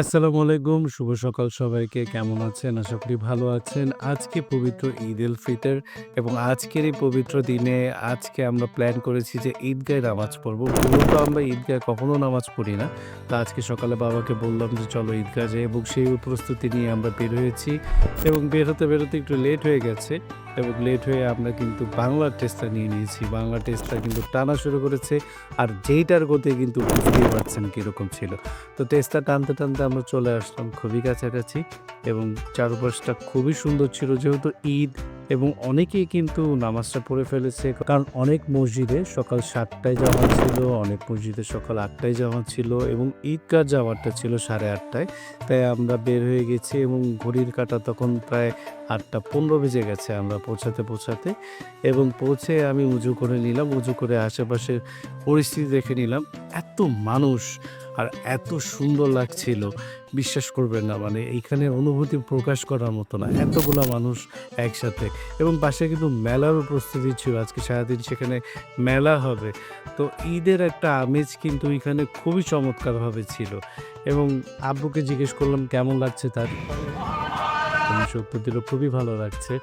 আসসালামু আলাইকুম, শুভ সকাল সবাইকে। কেমন আছেন? আশা করি ভালো আছেন। আজকে পবিত্র ঈদ উল ফিতর এবং আজকের এই পবিত্র দিনে আজকে আমরা প্ল্যান করেছি যে ঈদগায় নামাজ পড়ব। মূলত আমরা ঈদগায় কখনো নামাজ পড়ি না। তো আজকে সকালে বাবাকে বললাম যে, চলো ঈদগাহ যাই। এবং সেই প্রস্তুতি নিয়ে আমরা বের হয়েছি। এবং বের হতে বেরোতে একটু লেট হয়ে গেছে। এবং লেট হয়ে আমরা কিন্তু বাংলা টেস্টটা নিয়ে নিয়েছি। বাংলা টেস্টটা কিন্তু টানা শুরু করেছে আর যেইটার গতি কিন্তু বুঝতেই পারছেন কীরকম ছিল। তো টেস্টটা টানতে টানতে আমরা চলে আসলাম খুবই কাছাকাছি এবং চারপাশটা খুবই সুন্দর ছিল। যেহেতু ঈদ এবং অনেকেই কিন্তু নামাজটা পড়ে ফেলেছে, কারণ অনেক মসজিদে সকাল সাতটায় যাওয়া ছিল, অনেক মসজিদে সকাল আটটায় যাওয়া ছিল এবং ঈদগাহ যাওয়ারটা ছিল সাড়ে আটটায়। তাই আমরা বের হয়ে গেছি এবং ঘড়ির কাটা তখন প্রায় আটটা পনেরো বেজে গেছে আমরা পৌঁছাতে পৌঁছাতে এবং পৌঁছে আমি উজু করে নিলাম, উজু করে আশেপাশের পরিস্থিতি দেখে নিলাম। এত মানুষ আর এত সুন্দর লাগছিল, বিশ্বাস করবেন না মানে এইখানে অনুভূতি প্রকাশ করার মতো না, এতগুলা মানুষ একসাথে। এবং পাশে কিন্তু মেলারও প্রস্তুতি ছিল, আজকে সারাদিন সেখানে মেলা হবে। তো ঈদের একটা আমেজ কিন্তু এখানে খুবই চমৎকারভাবে ছিল। এবং আব্বুকে জিজ্ঞেস করলাম, কেমন লাগছে তার? সত্য খুবই ভালো লাগছে।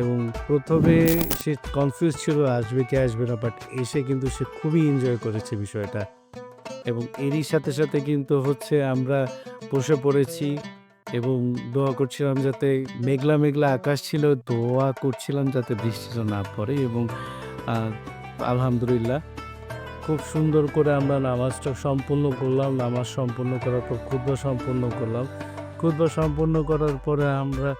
এবং প্রথমে সে কনফিউজ ছিল, আসবে কি, আসবে না? বাট এসে কিন্তু সে খুবই এনজয় করেছে বিষয়টা। এবং এরই সাথে সাথে কিন্তু হচ্ছে আমরা বসে পড়েছি এবং দোয়া করছিলাম যাতে মেঘলা মেঘলা আকাশ ছিল, দোয়া করছিলাম যাতে বৃষ্টিটা না পড়ে এবং আলহামদুলিল্লাহ খুব সুন্দর করে আমরা নামাজটা সম্পূর্ণ করলাম, নামাজ সম্পূর্ণ করার পর ক্ষুদ্র সম্পূর্ণ করলাম। ক্ষুদ্র সম্পূর্ণ করার পরে আমরা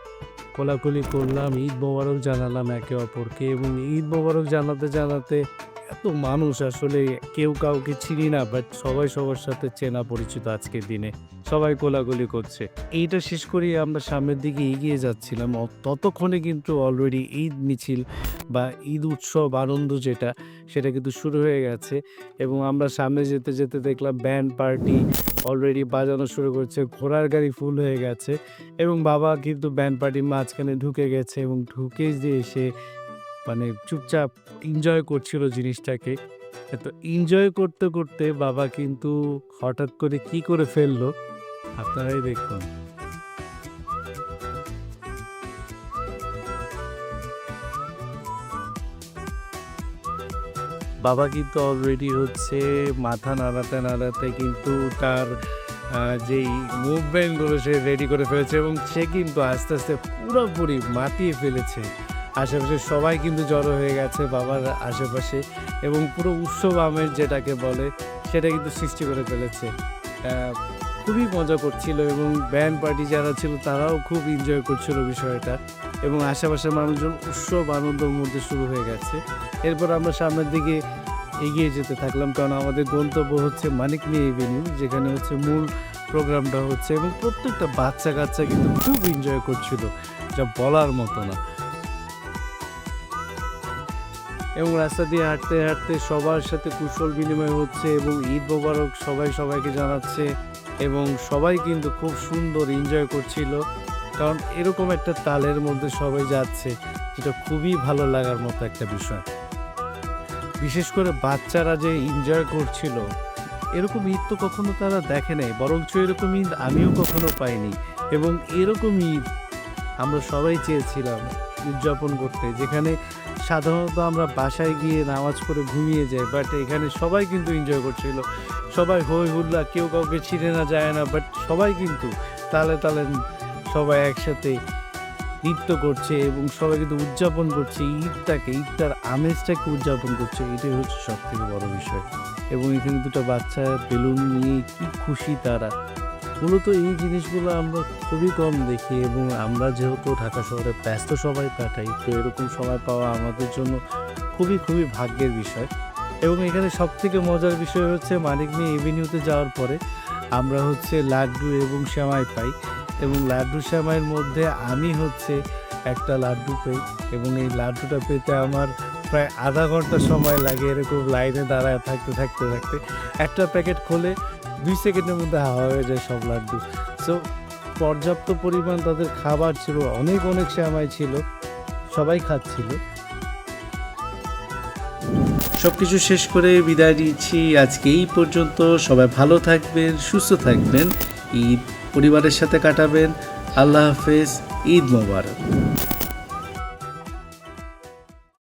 কোলাকুলি করলাম, ঈদ মোবারক জানালাম একে অপরকে এবং ঈদ মোবারক জানাতে জানাতে এত মানুষ আসলে কেউ কাউকে চিনি না বাট সবাই সবার সাথে চেনা পরিচিত আজকের দিনে। সবাই কোলাকুলি করছে। এইটা শেষ করে আমরা সামনের দিকে এগিয়ে যাচ্ছিলাম। ততক্ষণে কিন্তু অলরেডি ঈদ মিছিল বা ঈদ উৎসব আনন্দ যেটা, সেটা কিন্তু শুরু হয়ে গেছে এবং আমরা সামনে যেতে যেতে দেখলাম ব্যান্ড পার্টি অলরেডি বাজানো শুরু করছে, ঘোড়ার গাড়ি ফুল হয়ে গেছে এবং বাবা কিন্তু ব্যান্ড পার্টির মাঝখানে ঢুকে গেছে এবং ঢুকে যে এসে মানে চুপচাপ এনজয় করছিল জিনিসটাকে। তো এনজয় করতে করতে বাবা কিন্তু হঠাৎ করে কি করে ফেলল, আপনারাই দেখুন। বাবা কিন্তু অলরেডি হচ্ছে মাথা নাড়াতে নাড়াতে কিন্তু তার যেই মুভমেন্টগুলো সে রেডি করে ফেলেছে এবং সে কিন্তু আস্তে আস্তে পুরোপুরি মাতিয়ে ফেলেছে। আশেপাশে সবাই কিন্তু জড়ো হয়ে গেছে বাবার আশেপাশে এবং পুরো উৎসব আমের যেটাকে বলে, সেটা কিন্তু সৃষ্টি করে ফেলেছে। খুবই মজা করছিল এবং ব্যান্ড পার্টি যারা ছিল তারাও খুব এনজয় করছিল বিষয়টা এবং আশেপাশের মানুষজন উৎসব আনন্দের মধ্যে শুরু হয়ে গেছে। এরপর আমরা সামনের দিকে এগিয়ে যেতে থাকলাম কারণ আমাদের গন্তব্য হচ্ছে মানিক নিয়ে এভিনিউ যেখানে হচ্ছে মূল প্রোগ্রামটা হচ্ছে এবং প্রত্যেকটা বাচ্চা কাচ্চা কিন্তু খুব এনজয় করছিল, যা বলার মতো না। এবং রাস্তা দিয়ে হাঁটতে হাঁটতে সবার সাথে কুশল বিনিময় হচ্ছে এবং ঈদ মোবারক সবাই সবাইকে জানাচ্ছে এবং সবাই কিন্তু খুব সুন্দর এনজয় করছিল। কারণ এরকম একটা তালের মধ্যে সবাই যাচ্ছে, যেটা খুবই ভালো লাগার মতো একটা বিষয়। বিশেষ করে বাচ্চারা যে এনজয় করছিল, এরকম ঈদ তো কখনো তারা দেখে নাই, বরঞ্চ এরকম ঈদ আমিও কখনো পাইনি। এবং এরকম ঈদ আমরা সবাই চেয়েছিলাম। উদযাপন করতে। যেখানে সাধারণত আমরা বাসায় গিয়ে নামাজ পড়ে ঘুমিয়ে যাই বাট এখানে সবাই কিন্তু এনজয় করছিল। সবাই হই হুল্লা, কেউ কাউকে ছিঁড়ে না, যায় না বাট সবাই কিন্তু তালে তালে সবাই একসাথে নৃত্য করছে এবং সবাই কিন্তু উদযাপন করছে। ঈদটাকে, ঈদটার আমেজটাকে উদযাপন করছে, এটাই হচ্ছে সব থেকে বড় বিষয়। এবং এখানে দুটো বাচ্চা, বেলুন নিয়ে কি খুশি তারা। মূলত এই জিনিসগুলো আমরা খুবই কম দেখি এবং আমরা যেহেতু ঢাকা শহরে ব্যস্ত সবাই কাটাই, তো এরকম সময় পাওয়া আমাদের জন্য খুবই খুবই ভাগ্যের বিষয়। এবং এখানে সব থেকে মজার বিষয় হচ্ছে মানিক নিয়ে এভিনিউতে যাওয়ার পরে আমরা হচ্ছে লাড্ডু এবং শ্যামাই পাই এবং লাড্ডু শ্যামাইয়ের মধ্যে আমি হচ্ছে একটা লাড্ডু পাই এবং এই লাড্ডুটা পেতে আমার প্রায় আধা ঘণ্টা সময় লাগে এরকম লাইনে দাঁড়ায় থাকতে থাকতে থাকতে। একটা প্যাকেট খোলে দুই সেকেন্ডের মধ্যে হাওয়া হয়ে যায় সব লাড্ডু। সো পর্যাপ্ত পরিমাণ তাদের খাবার ছিল, অনেক অনেক শ্যামাই ছিল, সবাই খাচ্ছিল। সব কিছু শেষ করে বিদায় দিচ্ছি আজকে এই পর্যন্ত। সবাই ভালো থাকবেন, সুস্থ থাকবেন। ঈদ পরিবারের সাথে কাটাবেন। আল্লাহ হাফেজ, ঈদ মোবারক।